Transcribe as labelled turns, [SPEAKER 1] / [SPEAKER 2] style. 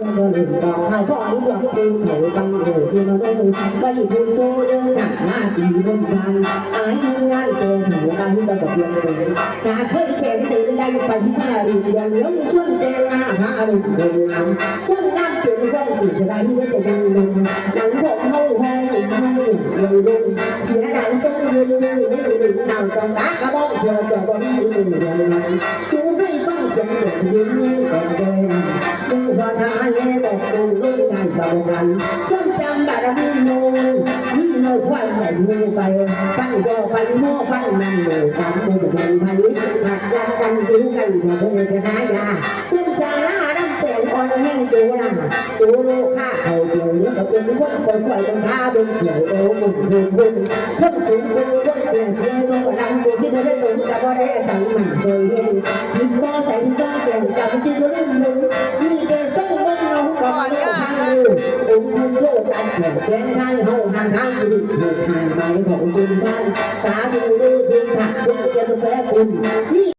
[SPEAKER 1] hai con quặp thêm thổi băng để thiên đông bay vun tô đưa cả na tỳ vân vàng ái ngang tề thủ ta hít ta tập luyện rồi ta khơi kèm từ đây phải ta đường nhớ như xuân tề la ha đừng đừng làm quân chuyển quân thì sẽ đánh với tề đăng đừng nắng vội hâu hô hâu đừng đừng xé đại sông viên đi mấy đừng nào còn đá cả bông chờ chờ bông đi đừng đừng chú hay phong sẽ được thiên กดูลูกงานเบากันความจำบารมีโนนี่โนควันไหลมือไปฟันก็ไปโม่ฟันมันเลยตามมือเดินพันหักยันกันดูกันหัวเธอจะหายาคุณชาลาดำเสียงอ่อนแห้งดูล่ะดูโลค่าเขาเดียวนี้ก็เป็นคนคนปล่อยคนท่าบนเขียวโอ้บุญบุญบุญคนสูงคนคนเปลี่ยนเสียงก็ดังดูที่เธอได้ตรงกับว่าได้ตั้งมันเคยเห็นคิดว่ใส่ก็เก่งจำที่เธอเล่ คุณโลกการเขียนแกนไทยเฮาทางทางดีเหตุทางไปของคุณท่านสาธุดูดีค่ะคุณจะแม่คุณนี่